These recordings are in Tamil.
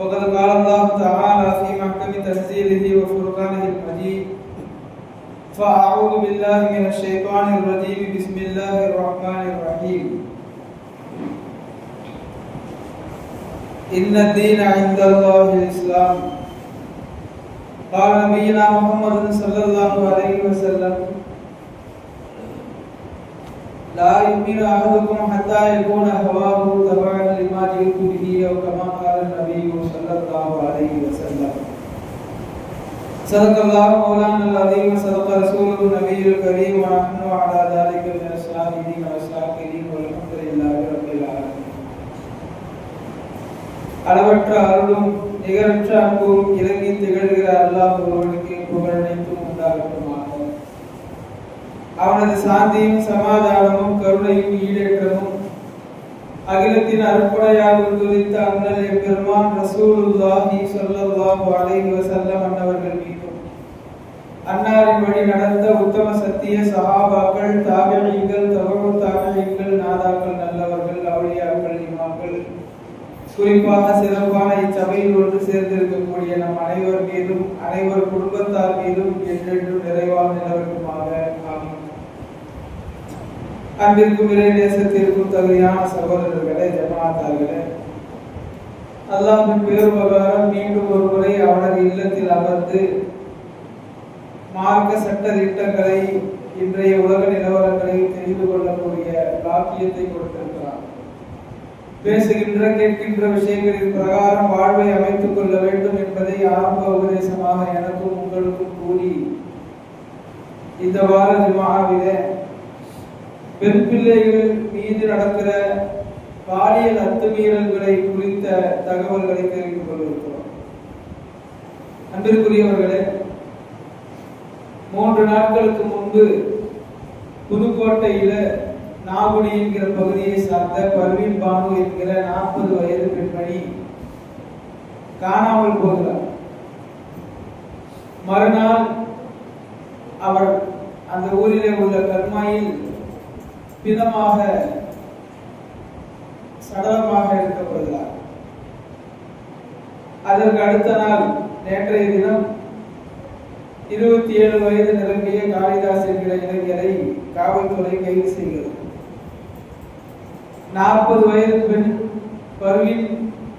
فقد قال الله تعالى في محكم تنزيله وفرقانه المجيد فأعوذ بالله من الشيطان الرجيم. بسم الله الرحمن الرحيم. إن الدين عند الله الإسلام. قال نبينا محمد صلى الله عليه وسلم لا يؤمن أحدكم حتى يكون هواه تبعا لما جئت به أو كما قال النبي صلى الله عليه وسلم صدق الله مولانا العظيم وصدق رسوله النبي الكريم ونحن على ذلك من الشاهدين والشاكرين والحمد لله رب العالمين அளவற்ற அருளும் நிகரற்ற அன்பும் இறங்கி திகழ்கிற அல்லாஹ் ஒருவனுக்கு புகழ் அனைத்தும் உண்டாகட்டுமாக அவனது சாந்தியும் சமாதானமும் கருணையும் ஈடேற்றமும் அகிலத்தின் அற்புடையாக குறித்த அண்ணல் பெருமான் ரசூலுல்லாஹி ஸல்லல்லாஹு அலைஹி வஸல்லம் அன்னவர்கள் மீதும் அன்னாரின் வழி நடந்த உத்தம சத்திய சஹாபாக்கள் தாபியங்கள் தவறு தாபியங்கள் நாதாக்கள் நல்லவர்கள் அவளியாக்கள் இமாக்கள் குறிப்பாக சிறப்பான இச்சபையில் ஒன்று சேர்ந்திருக்கக்கூடிய நம் அனைவர் மீதும் அனைவர் குடும்பத்தார் மீதும் என்றென்றும் நிறைவாக நிலவட்டுமாக அன்பிற்கும் இறை தேசத்திற்கும் தகுதியான சகோதரர்களே ஜமாத்தார்களே. அல்லாவின் பேருபகாரம் மீண்டும் ஒரு முறை அவனது இல்லத்தில் அமர்ந்து மார்க்க சட்ட திட்டங்களை இன்றைய உலக நிலவரங்களை தெரிந்து கொள்ளக்கூடிய பாக்கியத்தை கொடுத்திருக்கிறார். பேசுகின்ற கேட்கின்ற விஷயங்களின் பிரகாரம் வாழ்வை அமைத்துக் கொள்ள வேண்டும் என்பதை ஆரம்ப உபதேசமாக எனக்கும் உங்களுக்கும் கூறி இந்த வார ஜுமாவிலே பெண் பிள்ளைகள் மீது நடக்கிற பாலியல் அத்துமீறல்களை குறித்த தகவல்களை தெரிந்து கொண்டிருக்கிறோம் அன்பிற்குரியவர்களே மூன்று நாட்களுக்கு முன்பு புதுக்கோட்டையில நாகுடி என்கிற பகுதியை சார்ந்த பர்வீன் பானு என்கிற நாற்பது வயது பெண்மணி காணாமல் போகிறார். மறுநாள் அவர் அந்த ஊரிலே உள்ள கர்மாயில் பிணமாக சடலமாக எடுக்கப்படுகிறார். அதற்கு அடுத்த நாள் நேற்றைய தினம் இருபத்தி ஏழு வயது நிரம்பிய காளிதாஸ் என்கிற இளைஞரை காவல்துறை கைது செய்கிறது. நாற்பது வயது பெண் பருவின்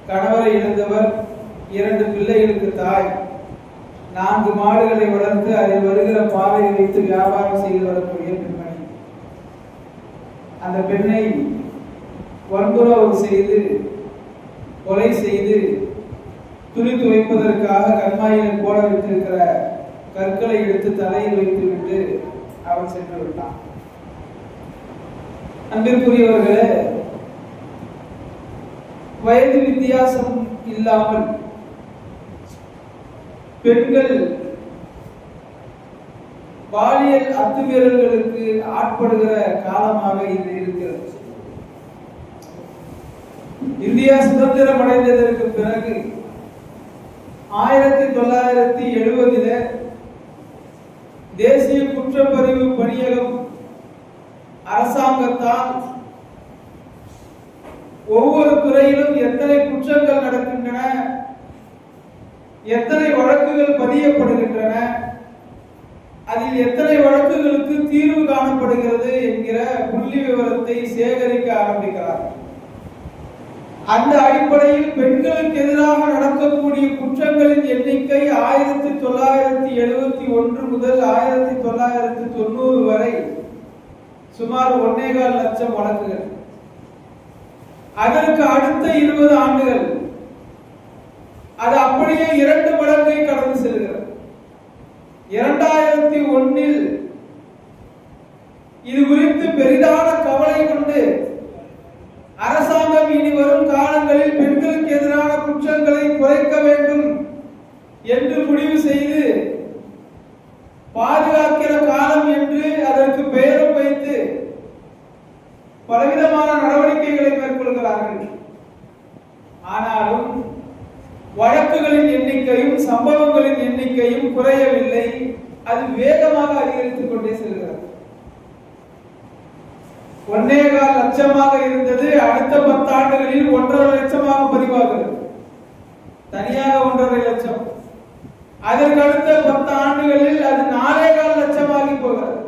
கணவரை இழந்தவர் இரண்டு பிள்ளைகளுக்கு தாய். நான்கு மாடுகளை வளர்த்து அதில் வருகிற பாலை வைத்து வியாபாரம் செய்து வரக்கூடிய பெண் அந்த பெண்ணை வன்புறவு செய்து கொலை செய்து துணி துவைப்பதற்காக கண்மாயில் போல வைத்திருக்கிற கற்களை எடுத்து தலையில் வைத்துவிட்டு அவன் சென்று விட்டான். அன்பிற்குரியவர்களே வயது வித்தியாசம் இல்லாமல் பெண்கள் பாலியல் அத்துமீறல்களுக்கு ஆட்படுகிற காலமாக இது இருக்கிறது. இந்தியா சுதந்திரம் அடைந்ததற்கு பிறகு ஆயிரத்தி தொள்ளாயிரத்தி எழுபதில தேசிய குற்றப்பதிவு பணியகம் அரசாங்கத்தால் ஒவ்வொரு துறையிலும் எத்தனை குற்றங்கள் நடக்கின்றன எத்தனை வழக்குகள் பதியப்படுகின்றன அதில் எத்தனை வழக்குகளுக்கு தீர்வு காணப்படுகிறது என்கிற புள்ளி விவரத்தை சேகரிக்க ஆரம்பிக்கிறார். அந்த அடிப்படையில் பெண்களுக்கு எதிராக நடக்கக்கூடிய குற்றங்களின் எண்ணிக்கை ஆயிரத்தி தொள்ளாயிரத்தி எழுபத்தி ஒன்று முதல் ஆயிரத்தி தொள்ளாயிரத்தி தொண்ணூறு வரை சுமார் ஒன்னேகால் லட்சம் வழக்குகள். அதற்கு அடுத்த இருபது ஆண்டுகள். அது அப்படியே இரண்டு மடங்கை கடந்து செல்கிறது. இரண்டாயிரத்தி ஒன்னில் இது குறித்து பெரிதான கவலை கொண்டு அரசாங்கம் இனி வரும் காலங்களில் பெண்களுக்கு எதிரான குற்றங்களை குறைக்க வேண்டும் என்று முடிவு செய்து பாதுகாக்கிற காலம் என்று அதற்கு பெயரும் வைத்து பலவிதமான நடவடிக்கைகளை மேற்கொள்கிறார்கள். ஆனாலும் வழக்குகளின் எண்ணிக்கையும் சம்பவங்களின் எண்ணிக்கையும் குறையவில்லை. அது வேகமாக அதிகரித்துக் கொண்டே செல்கிறது. ஒன்னே கால் லட்சமாக இருந்தது. அடுத்த பத்தாண்டுகளில் ஒன்றரை லட்சமாக பதிவாகிறது. தனியாக ஒன்றரை லட்சம். அதற்கு அடுத்த பத்து ஆண்டுகளில் அது நாலே கால் லட்சமாகி போகிறது.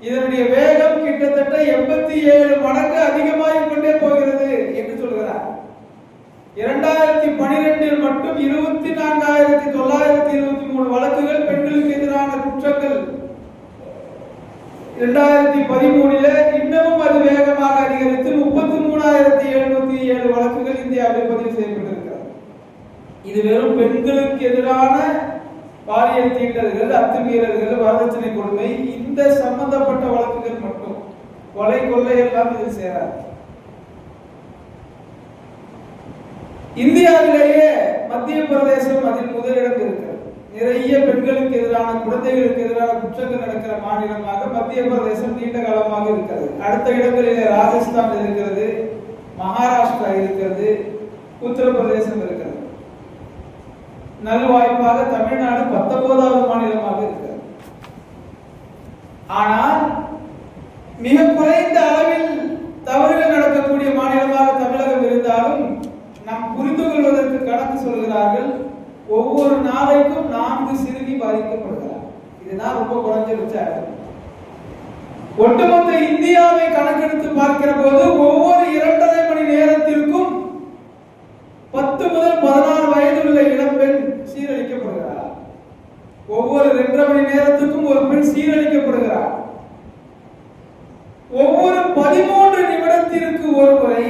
இதனுடைய வேகம் கிட்டத்தட்ட எண்பத்தி ஏழு மடங்கு அதிகமாகிக் கொண்டே போகிறது என்று சொல்கிறார். இரண்டாயிரத்தி பனிரெண்டில் மட்டும் இருபத்தி நான்காயிரத்தி தொள்ளாயிரத்தி இருபத்தி மூணு வழக்குகள் பெண்களுக்கு எதிரான குற்றங்கள். இரண்டாயிரத்தி பதிமூணில இன்னமும் அது வேகமாக அதிகரித்து முப்பத்தி மூணாயிரத்தி எழுநூத்தி ஏழு வழக்குகள் இந்தியாவில் பதிவு செய்யப்பட்டிருக்கிறது. இது வெறும் பெண்களுக்கு எதிரான பாலியல் தீண்டல்கள் அத்துமீறல்கள் வரதட்சணை கொடுமை இந்த சம்பந்தப்பட்ட வழக்குகள் மட்டும். கொலை கொள்ளை எல்லாம் இது சேராது. இந்தியாவிலேயே மத்திய பிரதேசம் அதில் முதலிடம் இருக்கிறது. நிறைய பெண்களுக்கு எதிரான குழந்தைகளுக்கு எதிரான குற்றங்கள் நடக்கிற மாநிலமாக மத்திய பிரதேசம் நீண்ட காலமாக இருக்கிறது. அடுத்த இடங்களிலே ராஜஸ்தான் இருக்கிறது மகாராஷ்டிரா இருக்கிறது உத்தரப்பிரதேசம் இருக்கிறது. நல்வாய்ப்பாக தமிழ்நாடு பத்தொன்பதாவது மாநிலமாக இருக்கிறது. ஆனால் மிக குறைந்த அளவில் தவறுகள் நடக்கக்கூடிய மாநிலமாக தமிழகம் இருந்தாலும் சொல்கிறார்கள் ஒவ்வொரு நாளைக்கும் நான்கு சிறுமி பாதிக்கப்படுகிறார். இதுதான் ரொம்ப குறைஞ்சபட்ச ஒட்டுமொத்த இந்தியாவை கணக்கெடுத்து பார்க்கிற போது ஒவ்வொரு இரண்டரை மணி நேரத்திற்கும் பத்து முதல் பதினாறு வயது உள்ள இளம்பெண் சீரழிக்கப்படுகிறார். ஒவ்வொரு இரண்டரை மணி நேரத்துக்கும் ஒரு பெண் சீரழிக்கப்படுகிறார். ஒவ்வொரு பதிமூன்று நிமிடத்திற்கு ஒரு முறை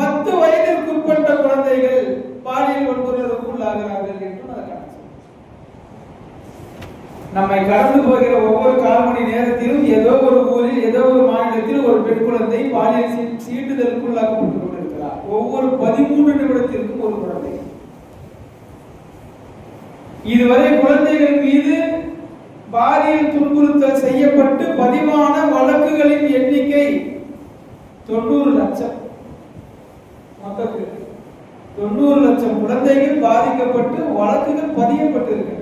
பத்து வயதிற்கு உட்பட்ட குழந்தைகள் பாலியல் வன்புணர்வுக்கு உள்ளாகிறார்கள் என்று அதை கணக்கு சொல்லுது. நம்மை கடந்து போகிற ஒவ்வொரு கால் மணி நேரத்திலும் ஏதோ ஒரு ஊரில் ஏதோ ஒரு மாநிலத்தில் ஒரு பெண் குழந்தை பாலியல் சீ- கொண்டிருக்கிறார் ஒவ்வொரு பதிமூன்று நிமிடத்திற்கும் ஒரு குழந்தை. இதுவரை குழந்தைகள் மீது பாலியல் துன்புறுத்தல் செய்யப்பட்டு பதிவான வழக்குகளின் எண்ணிக்கை தொண்ணூறு லட்சம். மொத்தத்தில் தொண்ணூறு லட்சம் குழந்தைகள் பாதிக்கப்பட்டு வழக்குகள் பதியப்பட்டிருக்கு.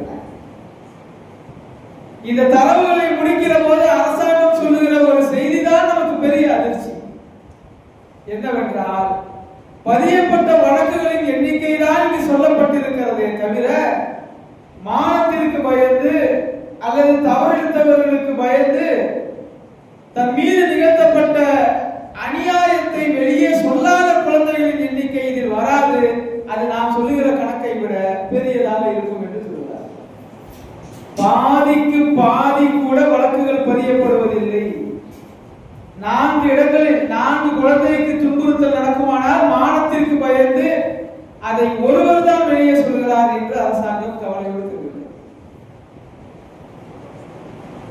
இந்த தரவுகளை முடிக்கிற போது அரசாங்கம் சொல்லுகிற ஒரு செய்தி தான் நமக்கு பெரிய அதிர்ச்சி. என்னவென்றால் பதியப்பட்ட வழக்குகளின் எண்ணிக்கை தான் இங்கு சொல்லப்பட்டிருக்கிறதே தவிர மானத்திற்கு பயந்து அல்லது தவறிழைத்தவர்களுக்கு பயந்து தன் மீது நிகழ்த்தப்பட்ட அநியாயத்தை வெளியே சொல்லாத குழந்தைகளின் எண்ணிக்கை இதில் வராது. அது நாம் சொல்லுகிற கணக்கை விட பெரியதாக இருக்கும் என்று சொல்கிறார் பாதிக்கு பாதி கூட வழக்குகள் பதியப்படுவதில்லை. நான்கு இடங்களில் நான்கு குழந்தைக்கு துன்புறுத்தல் நடக்குமானால் மானத்திற்கு பயந்து அதை ஒருவர் தான் வெளியே சொல்கிறார் என்று அரசாங்கம் கவலையோடு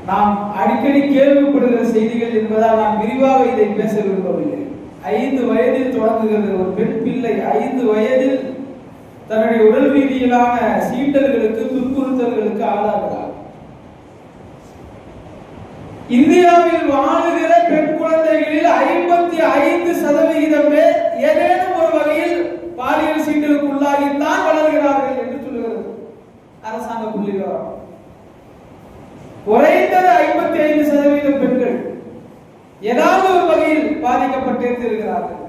நாம் அடிக்கடி கேள்விப்படுகிற செய்திகள் என்பதால் நான் விரிவாக இதை பேச விரும்பவில்லை. ஐந்து வயதில் தொடங்குகிறது ஒரு பெண் பிள்ளை. ஐந்து வயதில் தன்னுடைய உடல் ரீதியிலான சீண்டல்களுக்கு துன்புறுத்தல்களுக்கு ஆளாகிறார். இந்தியாவில் வாழுகிற பெண் குழந்தைகளில் ஐம்பத்தி ஐந்து சதவிகிதம் பேர் ஏதேனும் ஒரு வகையில் பாலியல் சீண்டலுக்கு உள்ளாகித்தான் வளர்கிறார்கள் என்று சொல்லுகிறது. அரசாங்க புள்ளி விவரம் குறைந்தது ஐம்பத்தி ஐந்து சதவீதம் பெண்கள் ஏதாவது ஒரு வகையில் பாதிக்கப்பட்டிருக்கிறார்கள்.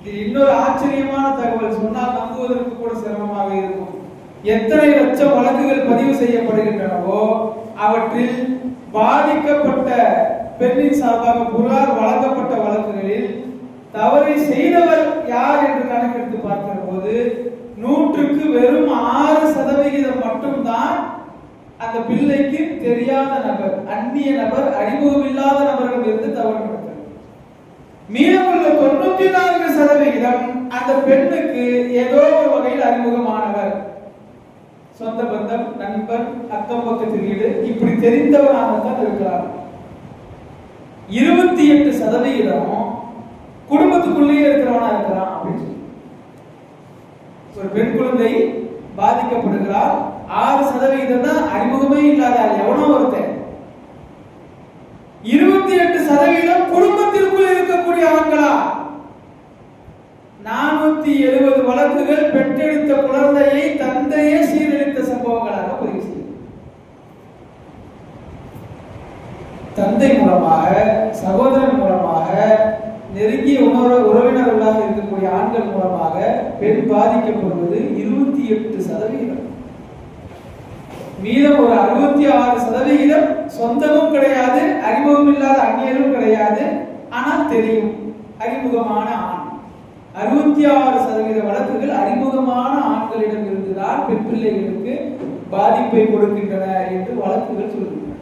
இது இன்னொரு ஆச்சரியமான தகவல் சொன்னால் நம்புவதற்கு கூட சிரமமாக இருக்கும். எத்தனை லட்சம் வழக்குகள் பதிவு செய்யப்படுகின்றனவோ அவற்றில் பாதிக்கப்பட்ட பெண்ணின் சார்பாக புகார் வழங்கப்பட்ட வழக்குகளில் தவறை செய்தவர் யார் என்று கணக்கெடுத்து பார்க்கிற போது நூற்றுக்கு வெறும் ஆறு சதவிகிதம் மட்டும்தான் அந்த பிள்ளைக்கு தெரியாத நபர் அந்நிய நபர் அறிமுகமில்லாத நபர்கள் இருந்து தவறு நடக்கிறது மீதமுள்ள தொண்ணூத்தி நான்கு சதவிகிதம் அந்த பெண்ணுக்கு ஏதோ ஒரு வகையில் அறிமுகமானவர். சொந்த பந்தம் நண்பர் அக்கம் பக்கத்து வீடு இப்படி தெரிந்தவராகத்தான் இருக்கிறார். இருபத்தி எட்டு சதவிகிதம் குடும்பத்துக்குள்ளேயே இருக்கிறவனா இருக்கிறான் அப்படின்னு ஒரு பெண் குழந்தை பாதிக்கப்படுகிறார் ஆறு சதவிகிதம் தான் அறிமுகமே இல்லாத எவனோ ஒருத்தன். இருபத்தி எட்டு சதவீதம் குடும்பத்திற்குள் இருக்கக்கூடிய ஆண்களா? நானூத்தி எழுபது வழக்குகள் பெற்றெடுத்த குழந்தையை தந்தையே சீரழி சம்பவங்களாக பதிவு செய்யும் தந்தை மூலமாக சகோதரன் மூலமாக நெருங்கிய உணர்வு உறவினர்களாக இருக்கக்கூடிய ஆண்கள் மூலமாக பெண் பாதிக்கப்படுவது இருபத்தி எட்டு சதவீதம் மீதம் ஒரு அறுபத்தி ஆறு சதவிகிதம் சொந்தமும் கிடையாது அறிமுகம் இல்லாத அந்நியரும் கிடையாது. ஆனால் தெரியும் அறிமுகமான அறுபத்தி ஆறு சதவீத வழக்குகள் அறிமுகமான ஆண்களிடம் இருந்துதான் பெண் பிள்ளைகளுக்கு பாதிப்பை கொடுக்கின்றன என்று வழக்குகள் சொல்கின்றன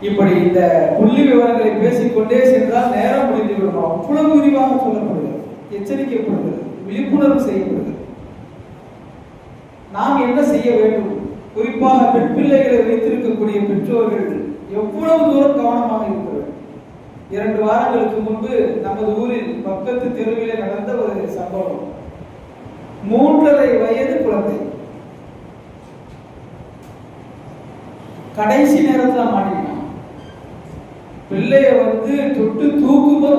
இப்படி இந்த புள்ளி விவரங்களை பேசிக்கொண்டே சென்றால் நேரம் முடிந்துவிடும் அவ்வளவு விரிவாக சொல்லப்படுகிறது. எச்சரிக்கப்படுகிறது. விழிப்புணர்வு செய்யப்படுகிறது. நாம் என்ன செய்ய வேண்டும்? குறிப்பாக பெண் பிள்ளைகளை வைத்திருக்கக்கூடிய பெற்றோர்கள் எவ்வளவு தூரம் கவனமாக இருக்கிறது இரண்டு வாரங்களுக்கு முன்பு நமது ஊரில் பக்கத்து தெருவிலே நடந்த ஒரு சம்பவம். மூன்றரை வயது குழந்தை. கடைசி நேரத்துல மாட்டிட்டான் பிள்ளைய வந்து தொட்டு தூக்கும் போது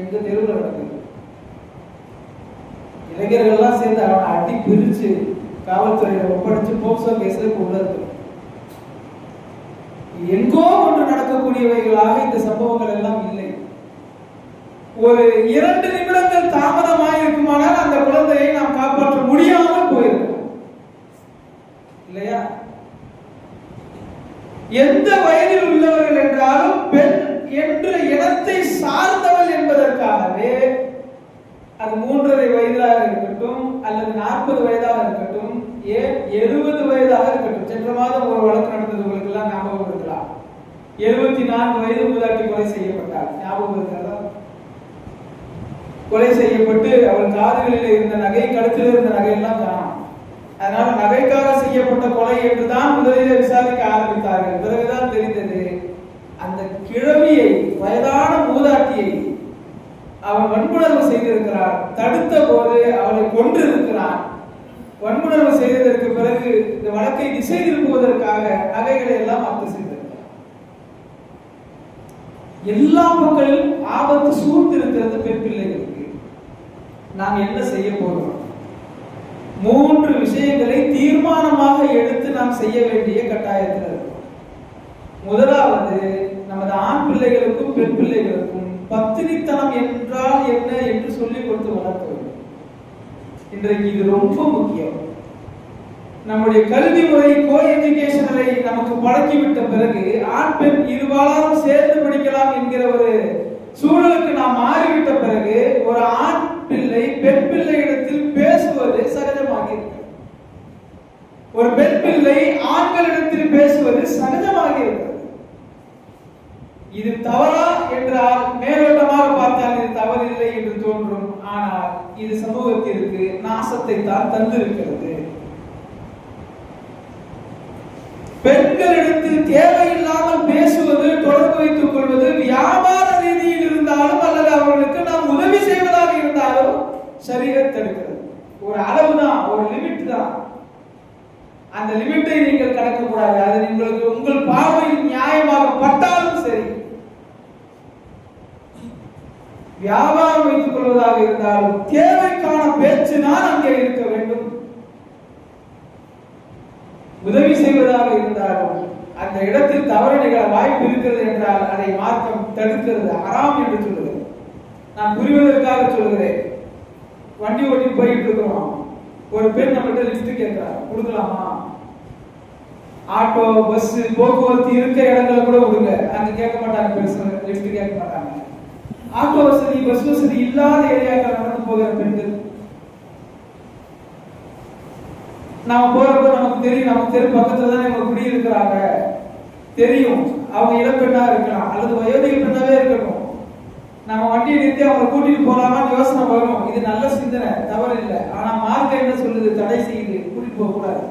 எங்க தெருவில் நடக்குது. இளைஞர்கள்லாம் சேர்ந்து அவனை அடி பிரிச்சு காவல்துறையில ஒப்படைச்சு போக்சோ கேஸ்ல கொண்டு இருக்கு எங்கோ ஒன்று நடக்கக்கூடியவைகளாக இந்த சம்பவங்கள் எல்லாம் இல்லை. ஒரு இரண்டு நிமிடங்கள் தாமதமாக இருக்குமானால் அந்த குழந்தையை நாம் காப்பாற்ற முடியாமல் போயிருக்கோம். இல்லையா? எந்த வயதில் உள்ளவர்கள் என்றாலும் பெண் என்ற இனத்தை சார்ந்தவள் என்பதற்காகவே அது மூன்றரை வயதாக இருக்கட்டும் அல்லது நாற்பது வயதாக ஏன் எழுபது வயதாக இருக்கட்டும். சென்ற மாதம் ஒரு வழக்கு நடந்தது உங்களுக்கு எல்லாம் ஞாபகம் இருக்கலாம் எழுபத்தி நான்கு வயது மூதாட்டி கொலை செய்யப்பட்டார். ஞாபகம் இருக்கிறதா கொலை செய்யப்பட்டு அவன் காதுகளில் இருந்த நகை கழுத்தில் இருந்த நகையெல்லாம் காணும். அதனால நகைக்காக செய்யப்பட்ட கொலை என்றுதான் முதலில் விசாரிக்க ஆரம்பித்தார்கள். பிறகுதான் தெரிந்தது அந்த கிழவியை வயதான மூதாட்டியை அவன் வன்புணர்வு செய்திருக்கிறார் தடுத்த போது அவளை கொன்று இருக்கிறான் வன்புணர்வு செய்ததற்கு பிறகு இந்த வழக்கை திசை திரும்புவதற்காக நகைகளை எல்லாம் அத்து செய்திருக்கிறார். எல்லா மக்களிலும் ஆபத்து சூழ்ந்திருக்கிறது பெண் பிள்ளைகளுக்கு. நாம் என்ன செய்ய போகிறோம் மூன்று விஷயங்களை தீர்மானமாக எடுத்து நாம் செய்ய வேண்டிய கட்டாயத்தில் இருக்கிறோம் முதலாவது நமது ஆண் பிள்ளைகளுக்கும் பெண் பிள்ளைகளுக்கும் பத்தினித்தனம் என்றால் என்ன என்று சொல்லிக் கொடுத்து வளர்க்க வேண்டும். இன்றைக்கு இது ரொம்ப முக்கியம். நம்முடைய கல்வி முறை கோ எஜுகேஷனை நமக்கு பழக்கிவிட்ட பிறகு ஆண் பெண் இருபாலும் சேர்ந்து படிக்கலாம் என்கிற ஒரு சூழலுக்கு நாம் மாறிவிட்ட பிறகு ஒரு ஆண் பிள்ளை பெண் பிள்ளையிடத்தில் பேசுவது சகஜமாக ஒரு பெண் பிள்ளை ஆண்களிடத்தில் பேசுவது சகஜமாக இருக்கிறது. இது தவறா என்றால் மேலோட்டமாக பார்த்தால் இது தவறில்லை என்று தோன்றும். ஆனால் இது சமூகத்திற்கு நாசத்தை தான் தந்திருக்கிறது. பெண்களிடத்தில் தேவையில்லாமல் பேசுவது தொடர்பு வைத்துக் கொள்வது வியாபார ரீதியில் இருந்தாலும் அல்லது அவர்களுக்கு நாம் உதவி செய்வதாக இருந்தாலும் சரியாக தடுக்கிறது ஒரு அளவு தான் ஒரு லிமிட் தான். அந்த லிமிட்டை நீங்கள் கடக்கக்கூடாது. அது உங்களுக்கு உங்கள் பார்வையில் நியாயமாக பட்டாலும் சரி. வியாபாரம் வைத்துக் கொள்வதாக இருந்தாலும் தேவைக்கான பேச்சு நான் அங்கே இருக்க வேண்டும். உதவி செய்வதாக இருந்தாலும் அந்த இடத்தில் தவறு நிகழ வாய்ப்பு இருக்கிறது என்றால் அதை மார்க்கம் தடுக்கிறது அறாம் என்று சொல்லுகிறது நான் புரிவதற்காக சொல்லுகிறேன். வண்டி ஓட்டி போயிட்டு இருக்கிறோம். ஒரு பெண் நம்மகிட்ட லிஸ்ட் கேட்கிறார் கொடுக்கலாமா? ஆட்டோ பஸ் போக்குவரத்து இருக்க இடங்களை கூட விடுங்க. அங்க கேட்க மாட்டாங்க பெருசு லிஸ்ட் கேட்க மாட்டாங்க. ஆட்டோ வசதி பஸ் வசதி இல்லாத ஏரியாக்கள் நடந்து போகிற பெண்கள் நாம போறப்ப நமக்கு தெரியும் நமக்கு தெரு பக்கத்துல தான் இவங்க குடியிருக்கிறாங்க. தெரியும் அவங்க இளப்பெண்ணா இருக்கலாம் அல்லது வயோதிக பெண்ணாவே இருக்கட்டும். நம்ம வண்டியை நிறுத்தி அவங்க கூட்டிட்டு போலாமான்னு யோசனை வரும். இது நல்ல சிந்தனை தவறு இல்லை ஆனா மார்க்க என்ன சொல்லுது? தடை செய்யுது. கூட்டிட்டு போக கூடாது.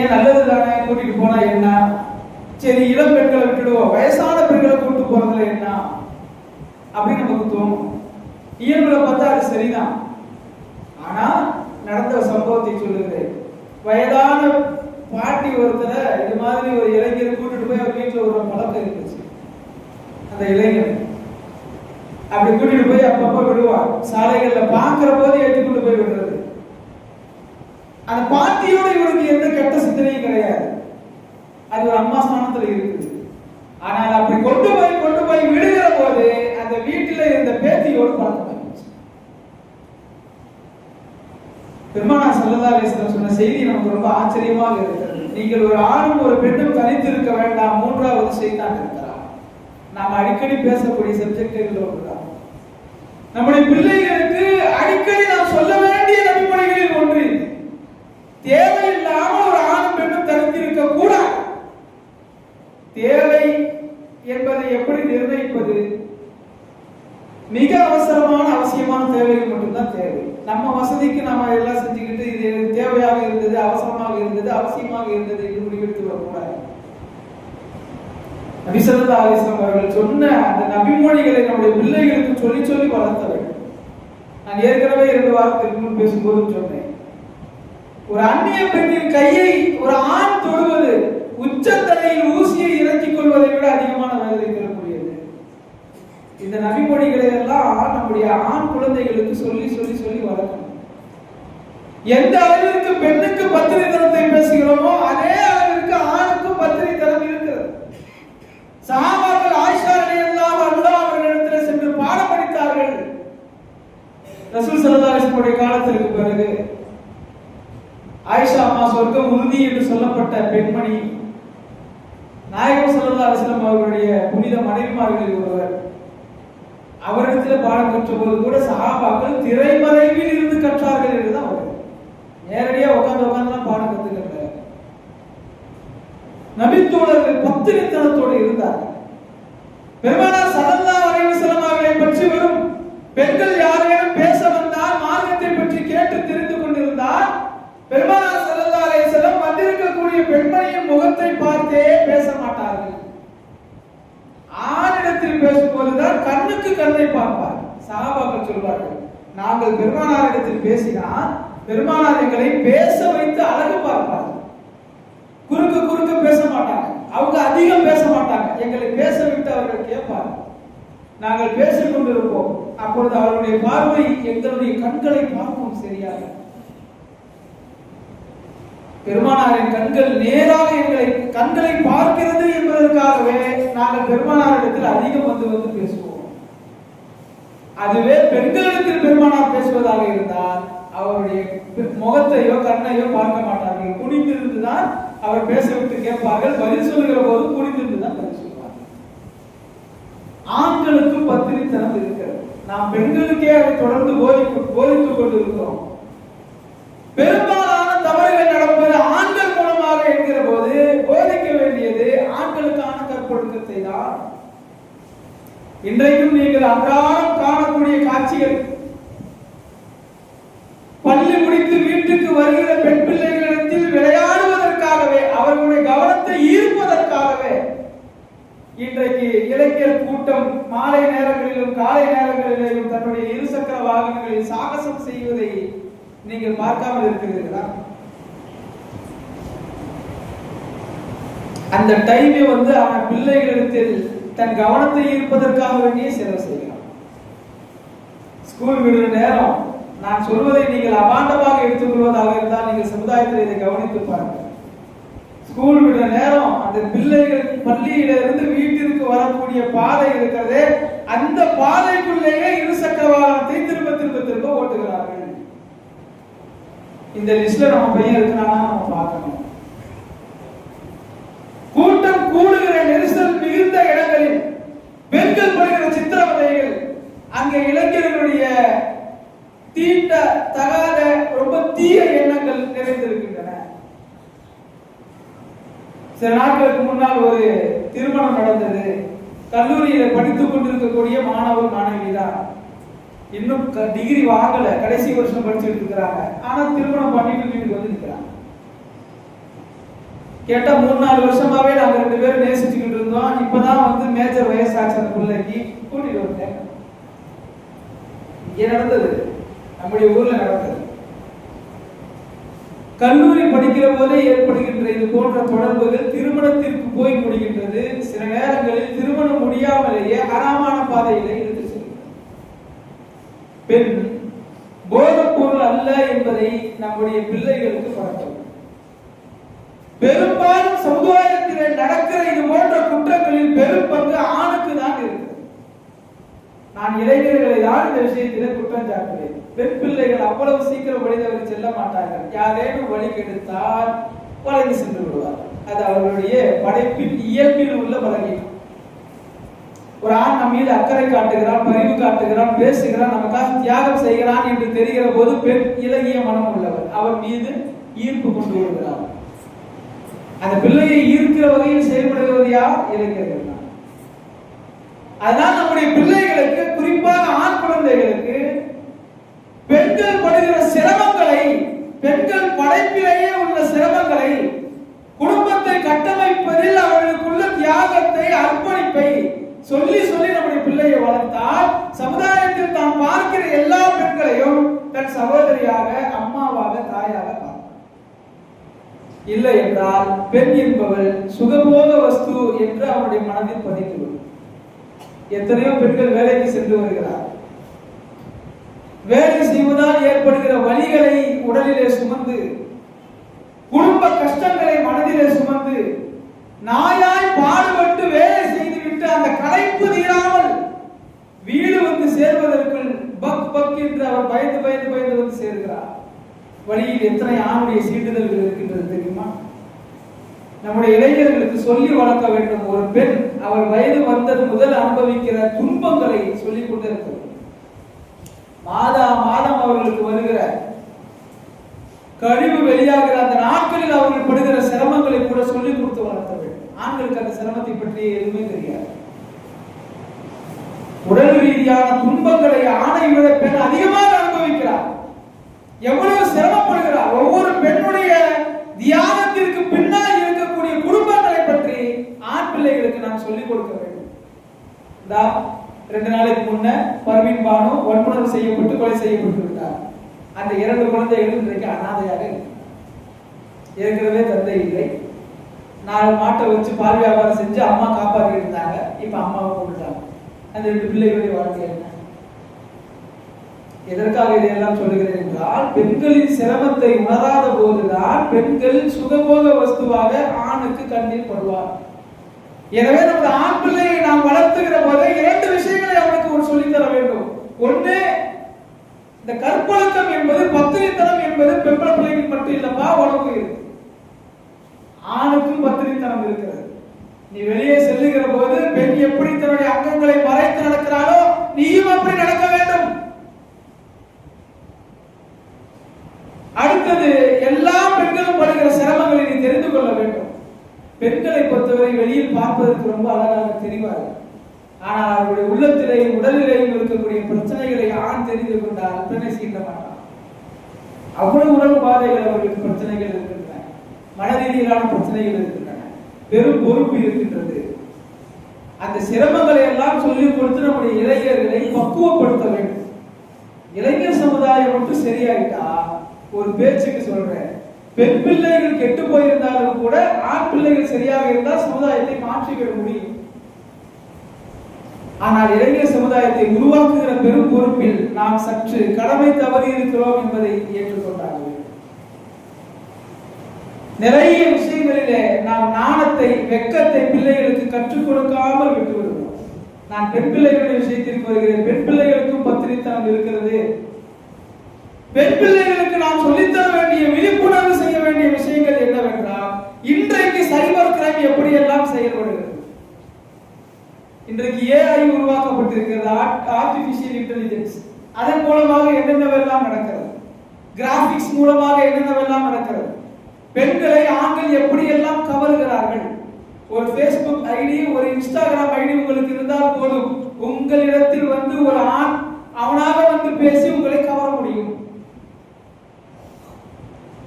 ஏன் நல்லது தானே கூட்டிட்டு போனா என்ன? சரி இளம் பெண்களை விட்டுடுவோம் வயசான பெண்களை கூட்டு போறதுல என்ன? அப்படின்னு நமக்கு தோணும். இயல்புல பார்த்தா அது சரிதான். ஆனா நடந்த சம்பவத்தை சொல்லுகிறேன் வயதான பாட்டி ஒருத்தரை இது மாதிரி ஒரு இளைஞர் கூட்டிட்டு போய் அவர் வீட்டுல ஒரு பழக்கம் இருந்துச்சு. அந்த இளைஞர். அப்படி கூட்டிட்டு போய் அப்பப்ப விடுவார். சாலைகள்ல பாக்குற போது ஏற்றி கொண்டு போய் விடுறது. அந்த பாட்டியோட இவனுக்கு எந்த கெட்ட சிந்தனையும் கிடையாது. அது ஒரு அம்மா ஸ்தானத்துல இருக்குது. ஆனால் அப்படி கொண்டு போய் கொண்டு போய் விடுகிற போது அந்த வீட்டில் இருந்த பேத்தியோடு பழக்கம் பெருமானா சல்லல்லா அலிஸ்லாம் சொன்ன செய்தி நமக்கு ரொம்ப ஆச்சரியமாக இருக்கிறது. நீங்கள் ஒரு ஆணும் ஒரு பெண்ணும் தனித்திருக்க வேண்டாம். மூன்றாவது செய்தான் இருக்கிறார். நாம் அடிக்கடி பேசக்கூடிய சப்ஜெக்டுகள் ஒன்றுதான். நம்முடைய பிள்ளைகளுக்கு அடிக்கடி நாம் சொல்ல வேண்டிய நபிமொழிகளில் ஒன்று தேவையில்லாமல் ஒரு ஆணும் பெண்ணும் தனித்து இருக்க கூடாது தேவை என்பதை எப்படி நிர்ணயிப்பது? மிக அவசரமான அவசியமான தேவைகள் மட்டும்தான் தேவை. நம்ம வசதிக்கு நம்ம எல்லாம் செஞ்சுக்கிட்டு இது எனக்கு தேவையாக இருந்தது அவசரமாக இருந்தது அவசியமாக இருந்தது என்று முடிவெடுத்து வரக்கூடாது. நபிசல்லா அலிஸ்லாம் அவர்கள் சொன்ன அந்த நபிமொழிகளை நம்முடைய பிள்ளைகளுக்கு சொல்லி சொல்லி வளர்த்தவர்கள். நான் ஏற்கனவே இரண்டு வாரத்திற்கு முன் பேசும்போது சொன்னேன். ஒரு அந்நிய பெண்ணின் கையை ஒரு ஆண் தொடுவது உச்சத்தலையில் ஊசியை இறக்கிக் கொள்வதை விட அதிகமான வேதனை பெறக்கூடியது இந்த நபிமொழிகளை எல்லாம் நம்முடைய ஆண் குழந்தைகளுக்கு சொல்லி சொல்லி சொல்லி வளர்க்கணும். எந்த அளவிற்கு பெண்ணுக்கு பத்திரை தரத்தை பேசுகிறோமோ அதே அளவிற்கு ஆணுக்கும் பத்திரை தரம் இருக்கிறது. சஹாபாக்கள் ஆயிஷா எல்லாம் அல்லா அவர்களிடத்தில் சென்று பாடம் படித்தார்கள். ரசூல் ஸல்லல்லாஹு காலத்திற்கு பிறகு ஆயிஷா அம்மா சொர்க்கம் உறுதி என்று சொல்லப்பட்ட பெண்மணி நாயகம் ஸல்லல்லாஹு அலைஹி அவர்களுடைய புனித மனைவிமார்களில் ஒருவர். அவரிடத்தில் பாடம் கற்ற போது கூட சகாபாக்கள் திரைமறைவில் இருந்து கற்றார்கள் என்றுதான் அவர் நேரடியா உட்கார்ந்து உட்கார்ந்து பாடம் கத்துக்கல நபித்தோழர்கள் பத்திரித்தனத்தோடு இருந்தார்கள். பெருமானார் ஸல்லல்லாஹு அலைஹி வஸல்லம் அவர்களை பற்றி வரும் பெண்கள் யார் பேச வந்தால் மார்க்கத்தை பற்றி கேட்டு தெரிந்து கொண்டிருந்தால் பெருமானார் ஸல்லல்லாஹு அலைஹி வஸல்லம் வந்திருக்கக்கூடிய பெண்மணியின் முகத்தை பார்த்தே பேச மாட்டார்கள் ஆணிடத்தில் பேசும்போதுதான் கண்ணுக்கு கண்ணை பார்ப்பார். சஹாபாக்கள் சொல்வார்கள் நாங்கள் பெருமானாரிடத்தில் பேசினால் பெருமானார் எங்களை பேச வைத்து அழகு பார்ப்பார். குறுக்கு குறுக்க பேச மாட்டாங்க அவங்க அதிகம் பேச மாட்டாங்க எங்களை பேச விட்டு அவர்கள் கேட்பார். நாங்கள் பேசிக் கொண்டிருப்போம். அப்பொழுது அவருடைய பார்வை எங்களுடைய கண்களை பார்க்கும். சரியாக. பெருமானாரின் கண்கள் நேராக எங்களை கண்களை பார்க்கிறது என்பதற்காகவே நாங்கள் பெருமானாரிடத்தில் அதிகம் வந்து வந்து பேசுவோம். அதுவே பெண்களிடத்தில் பெருமானார் பேசுவதாக இருந்தால் அவருடைய முகத்தையோ கண்ணையோ பார்க்க மாட்டார்கள். குனிந்திருந்துதான் அவர் பேச விட்டு கேட்பார்கள். பதில் சொல்லுகிற போது குனிந்திருந்துதான் பதில் ஆண்களுக்கும் ஆண்களுக்கு பத்திரித்தனம் இருக்கிறது. நாம் பெண்களுக்கே அதை தொடர்ந்து போதித்துக் கொண்டிருக்கிறோம். பெரும்பாலும் தவறுகள் நடப்பது ஆண்கள் மூலமாக என்கிற போது போதிக்க வேண்டியது ஆண்களுக்கான கற்பொழுக்கத்தை தான். இன்றைக்கும் நீங்கள் அன்றாடம் காணக்கூடிய காட்சிகள். பள்ளி முடித்து வீட்டுக்கு வருகிற பெண் பிள்ளைகளிடத்தில் விளையாடுவதற்காகவே அவர்களுடைய கவனத்தை ஈர்ப்பதற்காகவே இன்றைக்கு இளைஞர் கூட்டம் மாலை நேரங்களிலும் காலை நேரங்களிலும் தன்னுடைய இருசக்கர வாகனங்களில் சாகசம் செய்வதை நீங்கள் பார்க்காமல் இருக்கிறீர்களா? அந்த டைமை வந்து அவன் பிள்ளைகளிடத்தில் தன் கவனத்தை ஈர்ப்பதற்காக வேண்டிய செலவு செய்கிறான். ஸ்கூல் விடுற நேரம் நான் சொல்வதை நீங்கள் அபாண்டமாக எடுத்துக்கொள்வதாக இருந்தால் நீங்கள் சமுதாயத்தில் இதை கவனித்து பாருங்கள். ஸ்கூல் விடுற நேரம் அந்த பிள்ளைகள் பள்ளியிலிருந்து வீட்டிற்கு வரக்கூடிய பாதை இருக்கிறதே அந்த பாதைக்குள்ளேயே இருசக்கர வாகனத்தை திரும்ப திரும்ப திரும்ப ஓட்டுகிறார்கள். இந்த லிஸ்ட்ல நம்ம பையன் இருக்கிறானா நம்ம பார்க்கணும் கூட்டம் கூடுகிற நெரிசல் மிகுந்த இடங்களில் பெண்கள் படுகிற சித்திரவதைகள் அங்கே இளைஞர்களுடைய தீண்ட தகாத ரொம்ப தீய எண்ணங்கள் நிறைந்திருக்கின்றன சில நாட்களுக்கு முன்னால் ஒரு திருமணம் நடந்தது. கல்லூரியில படித்துக் கொண்டிருக்கக்கூடிய மாணவர் மாணவி தான். இன்னும் டிகிரி வாங்கல. கடைசி வருஷம் படிச்சுட்டு இருக்கிறாங்க. ஆனா திருமணம் பண்ணிட்டு வீட்டுக்கு வந்து நிற்கிறாங்க கேட்டா மூணு நாலு வருஷமாவே நாங்க ரெண்டு பேரும் நேசிச்சுக்கிட்டு இருந்தோம். இப்பதான் வந்து மேஜர் வயசாச்சு அந்த பிள்ளைக்கு. கூட்டிட்டு வந்தேன் இங்கே நடந்தது. நம்முடைய ஊர்ல நடந்தது. கல்லூரி படிக்கிற போதே ஏற்படுகின்ற இது போன்ற தொடர்புகள் திருமணத்திற்கு போய் முடிகின்றது. சில நேரங்களில் திருமணம் முடியாமலேயே அறமான பாதையில இழுத்து செல்கிறது பெண் போதைப் பொருள் அல்ல என்பதை நம்முடைய பிள்ளைகளுக்கு பழக்கம் பெரும்பாலும் சமுதாயத்தில் நடக்கிற இது போன்ற குற்றங்களில் பெரும் பங்கு ஆணுக்கு தான் இருக்கிறது. நான் இளைஞர்களை தான் இந்த விஷயத்திலே குற்றம் சாட்டுகிறேன் பெண் பிள்ளைகள் அவ்வளவு சீக்கிரம் வழிதவறி செல்ல மாட்டார்கள். யாரேனும் வழி கெடுத்தால் வளைந்து சென்று விடுவார் அது அவர்களுடைய படைப்பின் இயல்பில் உள்ள பலவீனம் ஒரு ஆண் நம் மீது அக்கறை காட்டுகிறான் பரிவு காட்டுகிறான் பேசுகிறான் நமக்காக தியாகம் செய்கிறான் என்று தெரிகிற போது பெண் இலகிய மனம் உள்ளவர் அவர் மீது ஈர்ப்பு கொண்டு வருகிறார் அந்த பிள்ளையை ஈர்க்கிற வகையில் செயல்படுகிறது யார்? இளைஞர்கள் அதனால் நம்முடைய பிள்ளைகளுக்கு குறிப்பாக ஆண் குழந்தைகளுக்கு பெண்கள் படுகிற சிரமங்களை பெண்கள் படைப்பிலேயே உள்ள சிரமங்களை குடும்பத்தை கட்டமைப்பதில் அவர்களுக்குள்ள தியாகத்தை அர்ப்பணிப்பை சொல்லி சொல்லி நம்முடைய பிள்ளையை வளர்த்தால் சமுதாயத்தில் தான் பார்க்கிற எல்லா பெண்களையும் தன் சகோதரியாக அம்மாவாக தாயாக இல்லை என்றால் பெண் என்பவள் சுகபோக வஸ்து என்று அவனுடைய மனதில் பதிந்துவிடும் எத்தனையோ பெண்கள் வேலைக்கு சென்று வருகிறார் வேலை செய்வதால் ஏற்படுகிற வழிகளை உடலிலே சுமந்து குடும்ப கஷ்டங்களை மனதிலே சுமந்து நாயாய் பாடுபட்டு வேலை செய்துவிட்டு அந்த களைப்பு தீராமல் வீடு வந்து சேர்வதற்குள் பக் பக் என்று அவர் பயந்து பயந்து பயந்து வந்து சேர்கிறார். வழியில் எத்தனை ஆணுடைய சீண்டுதல்கள் இருக்கின்றது தெரியுமா? நம்முடைய இளைஞர்களுக்கு சொல்லி வளர்க்க வேண்டும். ஒரு பெண் அவர் வயது வந்தது முதல் அனுபவிக்கிற துன்பங்களை சொல்லிக் கொண்டிருக்கிறது. மாதா மாதம் அவர்களுக்கு வருகிற கழிவு வெளியாகிற அந்த நாட்களில் அவர்கள் படுகிற சிரமங்கள் கூட சொல்லிக் கொடுத்து வளர்த்த வேண்டும் ஆண்களுக்கு அந்த சிரமத்தை பற்றி எதுவுமே தெரியாது உடல் ரீதியான துன்பங்களை ஆணை விட பெண் அதிகமாக அனுபவிக்கிறார் எவ்வளவு சிரமப்படுகிறார் ஒவ்வொரு பெண்ணுடைய தியாகத்திற்கு பின்னால் இருக்கக்கூடிய குடும்பங்களை பற்றி ஆண் பிள்ளைகளுக்கு நான் சொல்லிக் கொடுக்க வேண்டும் இந்தா, ரெண்டு நாளைக்கு முன்ன பர்வீன் பானு செய்யப்பட்டு கொலை செய்யப்பட்டு விட்டார். அந்த இரண்டு குழந்தைகள் இன்றைக்கு அனாதையாக இருக்கு. ஏற்கனவே தந்தை இல்லை. நாலு மாட்டை வச்சு பால் வியாபாரம் செஞ்சு அம்மா காப்பாற்றி இருந்தாங்க. இப்ப அம்மாவை கொண்டுட்டாங்க அந்த ரெண்டு பிள்ளைகளுடைய வாழ்க்கை என்ன? எதற்காக இதையெல்லாம் சொல்லுகிறேன் என்றால் பெண்களின் சிரமத்தை உணராத போதுதான் பெண்கள் சுகபோக வஸ்துவாக ஆணுக்கு கண்ணீர் படுவார். எனவே நமது ஆண் பிள்ளையை நாம் வளர்த்துகிற போது இரண்டு விஷயங்களை அவனுக்கு ஒரு சொல்லித் தர வேண்டும். ஒன்று இந்த கற்பழக்கம் என்பது பத்திரித்தனம் என்பது பெண்பள பிள்ளைகள் மட்டும் இல்லப்பா உனக்கு இருக்கு. ஆணுக்கும் பத்திரித்தனம் இருக்கிறது. நீ வெளியே செல்லுகிற போது பெண் எப்படி தன்னுடைய அங்கங்களை மறைத்து நடக்கிறாளோ நீயும் அப்படி நடக்க வேண்டும். அடுத்தது எல்லா பெண்களும் படுகிற சிரமங்களை நீ தெரிந்து கொள்ள வேண்டும். பெண்களை பொறுத்தவரை வெளியில் பார்ப்பதற்கு ரொம்ப அழகாக தெரிவார்கள் ஆனால் அவருடைய உள்ளத்திலேயும் உடலிலேயும் இருக்கக்கூடிய பிரச்சனைகளை ஆண் தெரிந்து கொண்டால் அத்தனை சீண்ட மாட்டார் அவ்வளவு உடல் பாதைகள் அவர்களுக்கு பிரச்சனைகள் இருக்கின்றன. மன ரீதியிலான பிரச்சனைகள் இருக்கின்றன. பெரும் பொறுப்பு இருக்கின்றது. அந்த சிரமங்களை எல்லாம் சொல்லி கொடுத்து நம்முடைய இளைஞர்களை பக்குவப்படுத்த வேண்டும். இளைஞர் சமுதாயம் மட்டும் சரியாயிட்டா ஒரு பேச்சுக்கு சொல்றேன். பெண் பிள்ளைகள் கெட்டு போயிருந்தாலும் கூட ஆண் பிள்ளைகள் சரியாக இருந்தால் சமுதாயத்தை மாற்றிவிட முடியும். ஆனால் இளைஞர் சமுதாயத்தை உருவாக்குகிற பெரும் பொறுப்பில் நாம் சற்று கடமை தவறி இருக்கிறோம் என்பதை ஏற்றுக்கொண்டார்கள். நிறைய விஷயங்களிலே நாம் நாணத்தை வெக்கத்தை பிள்ளைகளுக்கு கற்றுக் கொடுக்காமல் விட்டு விடுகிறோம் நான் பெண் பிள்ளைகளுடைய விஷயத்திற்கு வருகிறேன். பெண் பிள்ளைகளுக்கும் பத்திரித்தனம் இருக்கிறது. பெண் பிள்ளைகளுக்கு நாம் சொல்லித்தர வேண்டிய விழிப்புணர்வு செய்ய வேண்டிய விஷயங்கள் என்னவென்றால் இன்றைக்கு சைபர் கிரைம் எப்படியெல்லாம் செயல்படுகிறது? இன்றைக்கு ஏஐ உருவாக்கப்பட்டிருக்கிறது ஆர்டிபிஷியல் இன்டெலிஜென்ஸ் அதன் மூலமாக என்னென்னவெல்லாம் நடக்கிறது? கிராபிக்ஸ் மூலமாக என்னென்னவெல்லாம் நடக்கிறது? பெண்களை ஆண்கள் எப்படியெல்லாம் கவருகிறார்கள்? ஒரு ஃபேஸ்புக் ஐடி ஒரு இன்ஸ்டாகிராம் ஐடி உங்களுக்கு இருந்தால் போதும். உங்களிடத்தில் வந்து ஒரு ஆண் அவனாக வந்து பேசி உங்களை கவர முடியும்.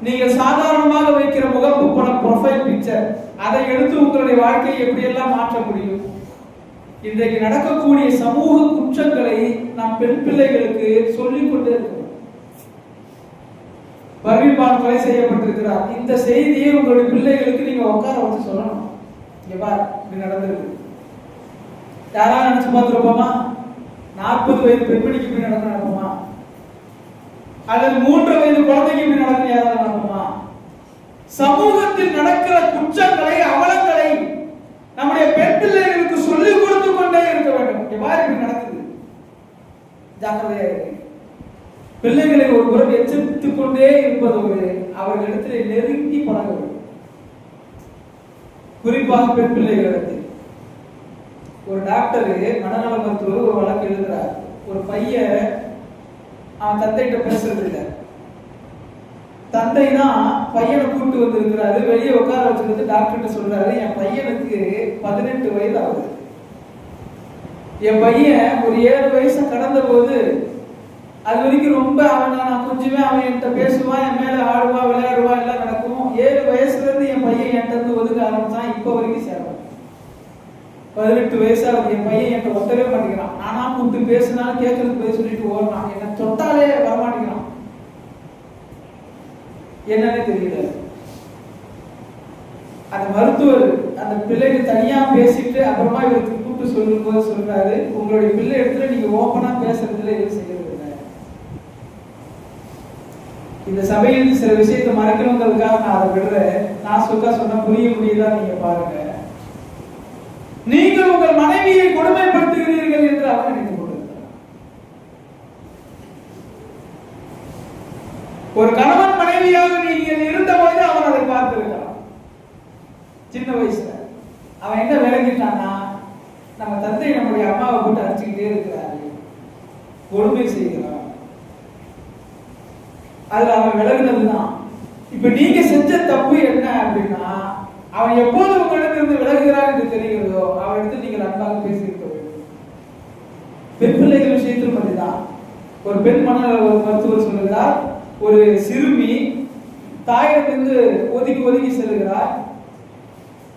நீங்கள் சாதாரணமாக வைக்கிற முகப்பு படம் ப்ரொஃபைல் பிக்சர் அதை எடுத்து உங்களுடைய வாழ்க்கையை எப்படியெல்லாம் மாற்ற முடியும்? இன்றைக்கு நடக்கக்கூடிய சமூக குற்றங்களை நாம் பெண் பிள்ளைகளுக்கு சொல்லிக் கொண்டே இருக்கிறோம். கொலை செய்யப்பட்டிருக்கிறார். இந்த செய்தியை உங்களுடைய பிள்ளைகளுக்கு நீங்க உட்கார வச்சு சொல்லணும். இங்க இப்படி நடந்திருக்கு. யாரா நினைச்சு பார்த்திருப்போமா? நாற்பது வயது பெண்மணிக்கு இப்படி நடந்து நடக்குமா? அல்லது மூன்று வயது குழந்தைக்கு இப்படி நடக்க யாராவது நடக்குமா? சமூகத்தில் நடக்கிற குற்றங்களை அவலங்களை நம்முடைய பெண் பிள்ளைகளுக்கு சொல்லிக் கொடுத்து கொண்டே இருக்க வேண்டும். எவ்வாறு இப்படி நடக்குது. ஜாக்கிரதையா இருக்கு பிள்ளைகளை ஒரு புறம் எச்சரித்துக் கொண்டே இருப்பதோடு அவர்களிடத்தில் நெருங்கி பழக வேண்டும் குறிப்பாக பெண் பிள்ளைகளிடத்தில் ஒரு டாக்டர் மனநல மருத்துவர் ஒரு வழக்கு எழுதுறார். ஒரு பையன் அவன் தந்தைகிட்ட பேசுறது இல்ல. தந்தை தான் பையனை கூட்டு வந்திருக்கிறாரு. வெளியே உட்கார வச்சுருந்து டாக்டர்கிட்ட சொல்றாரு என் பையனுக்கு பதினெட்டு வயது ஆகுது என் பையன் ஒரு ஏழு வயசை கடந்த போது அது வரைக்கும் ரொம்ப அவன் நான் கொஞ்சமே அவன் என்கிட்ட பேசுவான் என் மேல ஆடுவான் விளையாடுவான் எல்லாம் நடக்கும். ஏழு வயசுல இருந்து என் பையன் என்கிட்ட இருந்து ஒதுக்க ஆரம்பிச்சான் இப்போ வரைக்கும் சேரும் பதினெட்டு வயசாகுது. என் பையன் என்கிட்ட ஒத்தவே மாட்டேங்கிறான். நானா கூப்பிட்டு பேசினாலும் கேட்கறதுக்கு போய் சொல்லிட்டு ஓடுறான். என்ன தொட்டாலே வரமாட்டேங்கிறான். என்னன்னு தெரியல அந்த மருத்துவர் அந்த பிள்ளைக்கு தனியா பேசிட்டு அப்புறமா இவருக்கு கூப்பிட்டு சொல்லும் போது சொல்றாரு உங்களுடைய பிள்ளை இடத்துல நீங்க ஓப்பனா பேசுறதுல எதுவும் செய்யறது இல்லை இந்த சபையில் சில விஷயத்தை மறக்கணுங்கிறதுக்காக நான் அதை விடுறேன். நான் சொல்ல சொன்னா புரிய முடியுதா நீங்க பாருங்க. நீங்கள் உங்கள் மனைவியை கொடுமைப்படுத்துகிறீர்கள் என்று அவர் நினைத்துக் கொண்டிருக்கிறார் ஒரு கணவன் மனைவியாக நீங்கள் இருந்தபோது அவன் அதை பார்த்திருக்கிறான் சின்ன வயசுல. அவன் என்ன விளங்கிட்டான்னா நம்ம தந்தை நம்முடைய அம்மாவை போட்டு அடிச்சுக்கிட்டே இருக்கிறாரு. கொடுமை செய்கிறான். அதுல அவன் விலகுனதுதான். இப்ப நீங்க செஞ்ச தப்பு என்ன அப்படின்னா அவன் எப்போது உங்களிடமிருந்து விலகுகிறான் என்று தெரிகிறதோ அவனிடத்தில் நீங்கள் அன்பாக பேசியிருக்க வேண்டும். பெண் பிள்ளைகள் விஷயத்திலும் அதுதான் ஒரு பெண் மனநல ஒரு மருத்துவர் சொல்லுகிறார் ஒரு சிறுமி தாயிடமிருந்து ஒதுக்கி ஒதுக்கி செல்கிறார்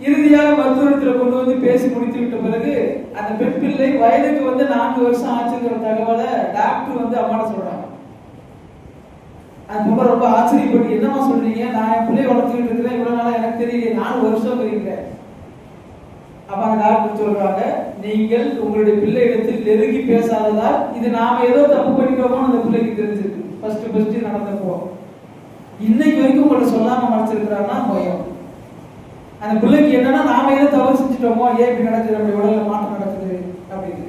இறுதியாக மருத்துவத்தில் கொண்டு வந்து பேசி முடித்து விட்ட பிறகு அந்த பெண் பிள்ளை வயதுக்கு வந்து நான்கு வருஷம் ஆச்சுங்கிற தகவலை டாக்டர் வந்து அம்மாட சொல்றாங்க. அது ரொம்ப ரொம்ப ஆச்சரியப்பட்டு என்னமா சொல்றீங்க? நான் என் பிள்ளைய வளர்த்துக்கிட்டு இருக்கிறேன் இவ்வளவு நாளா எனக்கு தெரியல நாலு வருஷம் இருக்கிறேன் அப்ப அந்த டாக்டர் சொல்றாங்க நீங்கள் உங்களுடைய பிள்ளை இடத்தில் நெருங்கி பேசாததால் இது நாம ஏதோ தப்பு பண்ணிட்டோமோ அந்த பிள்ளைக்கு தெரிஞ்சிருக்கு. ஃபர்ஸ்ட் ஃபர்ஸ்ட் நடந்தப்போ. இன்னைக்கு வரைக்கும் உங்கள்ட்ட சொல்லாம மறைச்சிருக்கிறாங்கன்னா பயம். அந்த பிள்ளைக்கு என்னன்னா நாம ஏதோ தவறு செஞ்சுட்டோமோ ஏன் இப்படி நடக்குது நம்முடைய உடல்ல மாற்றம் நடக்குது அப்படின்னு.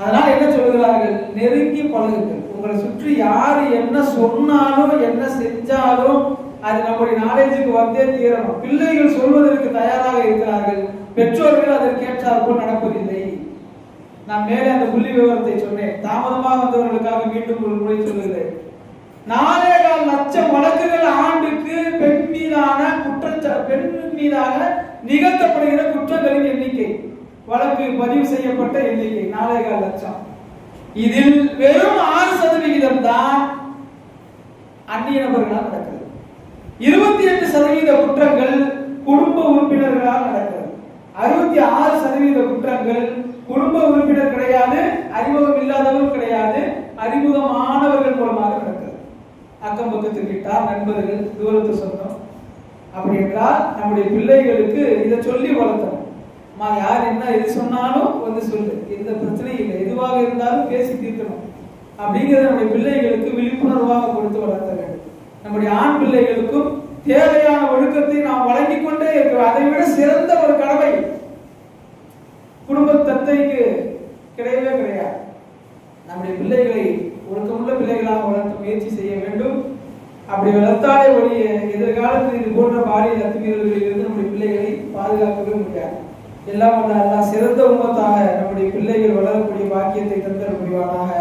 அதனால என்ன சொல்லுகிறார்கள்? நெருங்கி பழகுங்கள். உங்களை சுற்றி யாரு என்ன சொன்னாலும் என்ன செஞ்சாலும் அது நம்முடைய நாலேஜுக்கு வந்தே தீரணும். பிள்ளைகள் சொல்வதற்கு தயாராக இருக்கிறார்கள். பெற்றோர்கள் அதற்கு ஏற்றாற்போல் நடப்பதில்லை. நான் மேலே அந்த புள்ளி விவரத்தை சொன்னேன். தாமதமாக வந்தவர்களுக்காக மீண்டும் ஒரு முறை சொல்லுகிறேன். நாலே கால் லட்சம் வழக்குகள் ஆண்டுக்கு பெண் மீதான குற்ற பெண் மீதாக நிகழ்த்தப்படுகிற குற்றங்களின் எண்ணிக்கை. வழக்கு பதிவு செய்யப்பட்ட எண்ணிக்கை நாலே கால் லட்சம். இதில் வெறும் ஆறு சதவிகிதம் தான் அந்நிய நபர்களால் நடக்கிறது. இருபத்தி எட்டு சதவீத குற்றங்கள் குடும்ப உறுப்பினர்களால் நடக்கிறது. அறுபத்தி ஆறு சதவீத குற்றங்கள் குடும்ப உறுப்பினர் கிடையாது அறிமுகம் இல்லாதவர்கள் கிடையாது அறிமுகமானவர்கள் மூலமாக நடக்கிறது. அக்கம் பக்கத்து வீட்டார் நண்பர்கள் தூரத்து சொந்தம். அப்படி என்றால் நம்முடைய பிள்ளைகளுக்கு இதை சொல்லி வளர்த்தணும். அம்மா யார் என்ன எது சொன்னாலும் வந்து சொல்லு. எந்த பிரச்சனையும் இல்லை. எதுவாக இருந்தாலும் பேசி தீர்க்கணும். அப்படிங்கிறத நம்முடைய பிள்ளைகளுக்கு விழிப்புணர்வாக கொடுத்து வளர்த்த வேண்டும். நம்முடைய ஆண் பிள்ளைகளுக்கும் தேவையான ஒழுக்கத்தை நாம் வழங்கிக் கொண்டே இருக்கிறோம். அதை விட சிறந்த ஒரு கடமை. குடும்ப தத்தைக்கு கிடையவே கிடையாது. நம்முடைய பிள்ளைகளை ஒழுக்கமுள்ள பிள்ளைகளாக வளர்த்த முயற்சி செய்ய வேண்டும். அப்படி வளர்த்தாலே ஒழிய எதிர்காலத்தில் இது போன்ற பாலியல் அத்துமீறல்களிலிருந்து நம்முடைய பிள்ளைகளை பாதுகாக்கவே முடியாது. எல்லாம் வல்ல சிறந்த உமத்தாக நம்முடைய பிள்ளைகள் வளரக்கூடிய பாக்கியத்தை தந்தர முடிவானாக